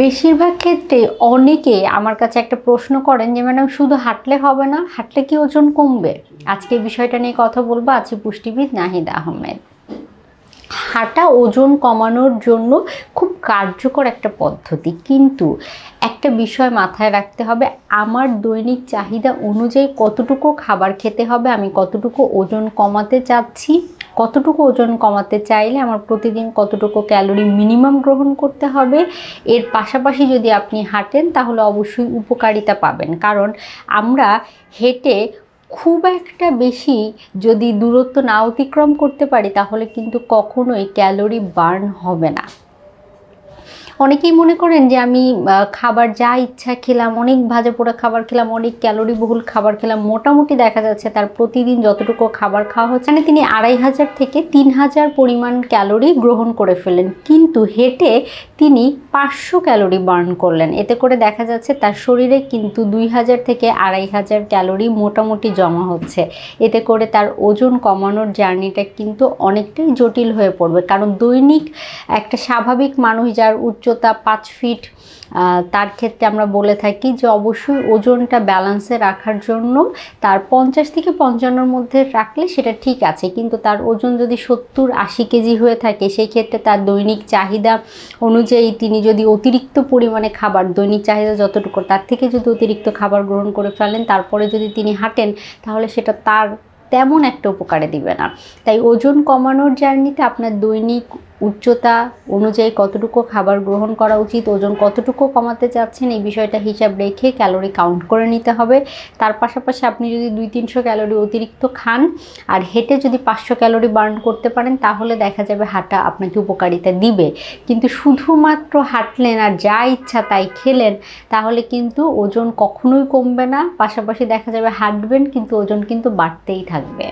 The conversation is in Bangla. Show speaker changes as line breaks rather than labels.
বেশিরভাগ ক্ষেত্রে অনেকে আমার কাছে একটা প্রশ্ন করেন যে, ম্যাডাম, শুধু হাঁটলে হবে না, হাঁটলে কি ওজন কমবে? আজকে বিষয়টা নিয়ে কথা বলব। আছি পুষ্টিবিদ নাহিদ আহমেদ। হাঁটা ওজন কমানোর জন্য খুব কার্যকর একটা পদ্ধতি। কিন্তু একটা বিষয় মাথায় রাখতে হবে, আমার দৈনিক চাহিদা অনুযায়ী কতটুকু খাবার খেতে হবে, আমি কতটুকু ওজন কমাতে চাচ্ছি কতটুকু ওজন কমাতে চাইলে আমার প্রতিদিন কতটুকু ক্যালোরি মিনিমাম গ্রহণ করতে হবে, এর পাশাপাশি যদি আপনি হাঁটেন তাহলে অবশ্যই উপকারিতা পাবেন। কারণ আমরা হেঁটে খুব একটা বেশি যদি দূরত্ব না অতিক্রম করতে পারি তাহলে কিন্তু কখনোই ক্যালোরি বার্ন হবে না। অনেকেই মনে করেন যে আমি খাবার যা ইচ্ছা খেলাম, অনেক ভাজা পোড়া খাবার খেলাম, অনেক ক্যালোরি বহুল খাবার খেলাম, মোটামুটি দেখা যাচ্ছে তার প্রতিদিন যতটুকু খাবার খাওয়া হচ্ছে মানে তিনি আড়াই হাজার থেকে তিন হাজার পরিমাণ ক্যালোরি গ্রহণ করে ফেলেন কিন্তু হেঁটে তিনি পাঁচশো ক্যালোরি বার্ন করলেন। এতে করে দেখা যাচ্ছে তার শরীরে কিন্তু দুই হাজার থেকে আড়াই হাজার ক্যালোরি মোটামুটি জমা হচ্ছে। এতে করে তার ওজন কমানোর জার্নিটা কিন্তু অনেকটাই জটিল হয়ে পড়বে। কারণ দৈনিক একটা স্বাভাবিক মানুষ যার উচ্চতা পাঁচ ফিট তার ক্ষেত্রে আমরা বলে থাকি যে অবশ্যই ওজনটা ব্যালেন্সে রাখার জন্য তার পঞ্চাশ থেকে পঞ্চান্নর মধ্যে রাখলে সেটা ঠিক আছে। কিন্তু তার ওজন যদি সত্তর আশি কেজি হয়ে থাকে, সেই ক্ষেত্রে তার দৈনিক চাহিদা অনুযায়ী তিনি যদি অতিরিক্ত পরিমাণে খাবার, দৈনিক চাহিদা যতটুকু, তার থেকে যদি অতিরিক্ত খাবার গ্রহণ করে ফেলেন, তারপরে যদি তিনি হাঁটেন, তাহলে সেটা তার তেমন একটা উপকারে দিবে না। তাই ওজন কমানোর জার্নিতে আপনার দৈনিক উচ্চতা অনুযায়ী কতটুকু খাবার গ্রহণ করা উচিত, ওজন কতটুকু কমাতে চাচ্ছেন, এই বিষয়টা হিসাব রেখে ক্যালোরি কাউন্ট করে নিতে হবে। তার পাশাপাশি আপনি যদি দুই তিনশো ক্যালোরি অতিরিক্ত খান আর হেঁটে যদি পাঁচশো ক্যালোরি বার্ন করতে পারেন, তাহলে দেখা যাবে হাঁটা আপনাকে উপকারিতা দিবে। কিন্তু শুধুমাত্র হাঁটলেন আর যা ইচ্ছা তাই খেলেন, তাহলে কিন্তু ওজন কখনোই কমবে না। পাশাপাশি দেখা যাবে হাঁটবেন, কিন্তু ওজন কিন্তু বাড়তেই থাকবে।